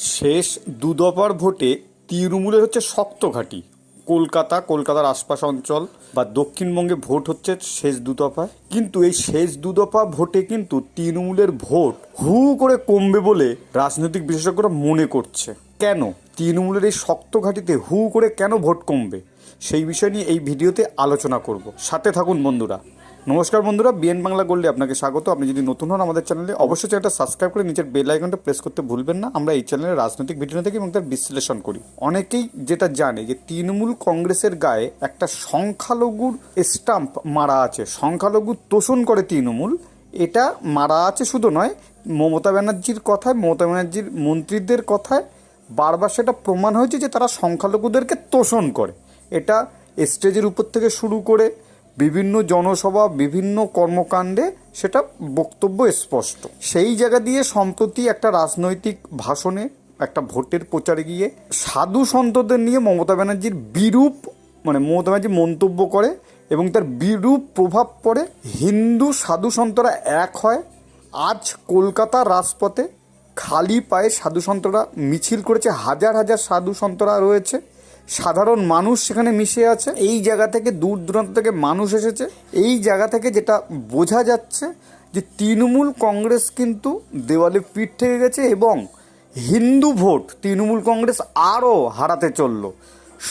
শেষ দুদফার ভোটে তৃণমূলের হচ্ছে শক্ত ঘাঁটি। কলকাতা, কলকাতার আশপাশ অঞ্চল বা দক্ষিণবঙ্গে ভোট হচ্ছে শেষ দুদফায় কিন্তু এই শেষ দুদফা ভোটে কিন্তু তৃণমূলের ভোট হু করে কমবে বলে রাজনৈতিক বিশেষজ্ঞরা মনে করছে। কেন? তৃণমূলের এই শক্ত ঘাঁটিতে হু করে কেন ভোট কমবে? সেই বিষয় নিয়ে এই ভিডিওতে আলোচনা করব। সাথে থাকুন বন্ধুরা। নমস্কার বন্ধুরা, বিএন বাংলা গোল্ডে আপনাকে স্বাগত। আপনি যদি নতুন হন আমাদের চ্যানেলে, অবশ্যই চ্যানেলটা সাবস্ক্রাইব করে নিচের বেল আইকনটা প্রেস করতে ভুলবেন না। আমরা এই চ্যানেলে রাজনৈতিক ভিডিও থেকে এবং তার বিশ্লেষণ করি। অনেকেই যেটা জানে যে, তৃণমূল কংগ্রেসের গায়ে একটা সংখ্যালঘুর স্টাম্প মারা আছে। সংখ্যালঘু তোষণ করে তৃণমূল। এটা মারা আছে শুধু নয়, মমতা ব্যানার্জির কথায়, মমতা ব্যানার্জির মন্ত্রীদের কথায় বারবার সেটা প্রমাণ হয়েছে যে, তারা সংখ্যালঘুদেরকে তোষণ করে। এটা স্টেজের উপর থেকে শুরু করে বিভিন্ন জনসভা, বিভিন্ন কর্মকাণ্ডে সেটা বক্তব্য স্পষ্ট। সেই জায়গা দিয়ে সম্প্রতি একটা রাজনৈতিক ভাষণে, একটা ভোটের প্রচারে গিয়ে সাধু সন্তদের নিয়ে মমতা ব্যানার্জির বিরূপ মানে মমতা ব্যানার্জি মন্তব্য করে এবং তার বিরূপ প্রভাব পড়ে হিন্দু সাধু সন্তরা এক হয়। আজ কলকাতার রাজপথে খালি পায়ে সাধু সন্তরা মিছিল করেছে, হাজার হাজার সাধু সন্তরা রয়েছে। সাধারণ মানুষ সেখানে মিশে আছে। এই জায়গা থেকে দূর দূরান্ত থেকে মানুষ এসেছে। এই জায়গা থেকে যেটা বোঝা যাচ্ছে যে তৃণমূল কংগ্রেস কিন্তু দেওয়ালে পিঠ থেকে গেছে এবং হিন্দু ভোট তৃণমূল কংগ্রেস আরও হারাতে চলল।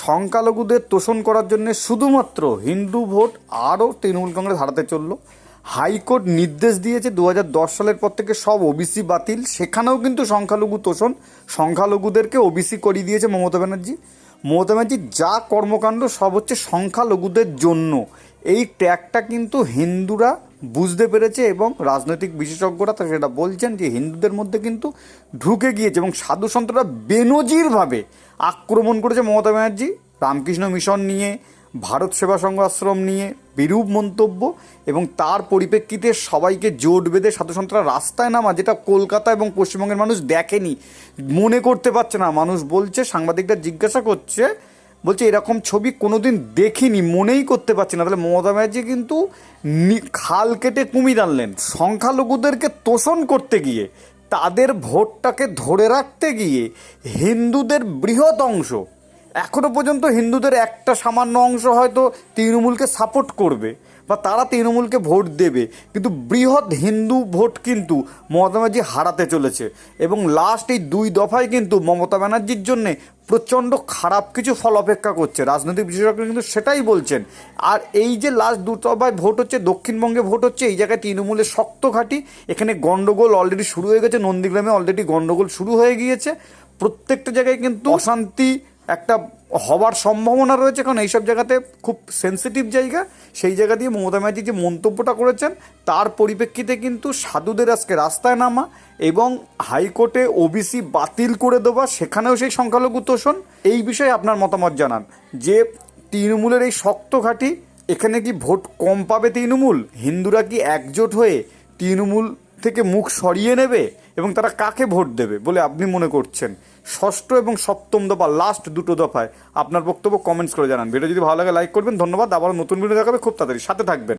সংখ্যালঘুদের তোষণ করার জন্য শুধুমাত্র হিন্দু ভোট আরও তৃণমূল কংগ্রেস হারাতে চলল। হাইকোর্ট নির্দেশ দিয়েছে দু হাজার দশ সালের পর থেকে সব ওবিসি বাতিল। সেখানেও কিন্তু সংখ্যালঘু তোষণ। সংখ্যালঘুদেরকে ওবিসি করিয়ে দিয়েছে মমতা ব্যানার্জি। মমতা ব্যানার্জির যা কর্মকাণ্ড, সব হচ্ছে সংখ্যালঘুদের জন্য। এই ট্র্যাকটা কিন্তু হিন্দুরা বুঝতে পেরেছে এবং রাজনৈতিক বিশেষজ্ঞরা তো সেটা বলছেন যে হিন্দুদের মধ্যে কিন্তু ঢুকে গিয়েছে এবং সাধু সন্তরা বেনজিরভাবে আক্রমণ করেছে মমতা ব্যানার্জি। রামকৃষ্ণ মিশন নিয়ে ভারত সেবা সংঘ আশ্রম নিয়ে বিরূপ মন্তব্য এবং তার পরিপ্রেক্ষিতে সবাইকে জোট বেঁধে সাধুসন্তরা রাস্তায় নামা, যেটা কলকাতা এবং পশ্চিমবঙ্গের মানুষ দেখেনি। মনে করতে পারছে না। মানুষ বলছে, সাংবাদিকরা জিজ্ঞাসা করছে, বলছে, এরকম ছবি কোনোদিন দেখিনি, মনেই করতে পারছি না। তাহলে মমতা ব্যানার্জি কিন্তু খাল কেটে কুমির আনলেন। সংখ্যালঘুদেরকে তোষণ করতে গিয়ে, তাদের ভোটটাকে ধরে রাখতে গিয়ে হিন্দুদের বৃহৎ অংশ এখনও পর্যন্ত হিন্দুদের একটা সামান্য অংশ হয়তো তৃণমূলকে সাপোর্ট করবে বা তারা তৃণমূলকে ভোট দেবে। কিন্তু বৃহৎ হিন্দু ভোট কিন্তু মমতা ব্যানার্জি হারাতে চলেছে এবং লাস্ট এই দুই দফায় কিন্তু মমতা ব্যানার্জির জন্যে প্রচণ্ড খারাপ কিছু ফল অপেক্ষা করছে। রাজনৈতিক বিশেষজ্ঞ কিন্তু সেটাই বলছেন। আর এই যে লাস্ট দু দফায় ভোট হচ্ছে, দক্ষিণবঙ্গে ভোট হচ্ছে, এই জায়গায় তৃণমূলের শক্ত ঘাঁটি। এখানে গণ্ডগোল অলরেডি শুরু হয়ে গেছে, নন্দীগ্রামে অলরেডি গণ্ডগোল শুরু হয়ে গিয়েছে। প্রত্যেকটা জায়গায় কিন্তু অশান্তি একটা হবার সম্ভাবনা রয়েছে, কারণ এইসব জায়গাতে খুব সেন্সিটিভ জায়গা। সেই জায়গা দিয়ে মমতা ব্যানার্জি যে মন্তব্যটা করেছেন, তার পরিপ্রেক্ষিতে কিন্তু সাধুদের আজকে রাস্তায় নামা এবং হাইকোর্টে ওবিসি বাতিল করে দেওয়া, সেখানেও সেই সংখ্যালঘু তোষণ। এই বিষয়ে আপনার মতামত জানান। যে তৃণমূলের এই শক্ত ঘাঁটি, এখানে কি ভোট কম পাবে তৃণমূল? হিন্দুরা কি একজোট হয়ে তৃণমূল থেকে মুখ সরিয়ে নেবে এবং তারা কাকে ভোট দেবে বলে আপনি মনে করছেন? ষষ্ঠ এবং সপ্তম দফা লাস্ট দুটো দফায় আপনার বক্তব্য কমেন্টস করে জানান। ভিডিও যদি ভালো লাগে লাইক করবেন। ধন্যবাদ। আবার নতুন ভিডিও দেখাবে। খুব তাড়াতাড়ি। সাথে থাকবেন।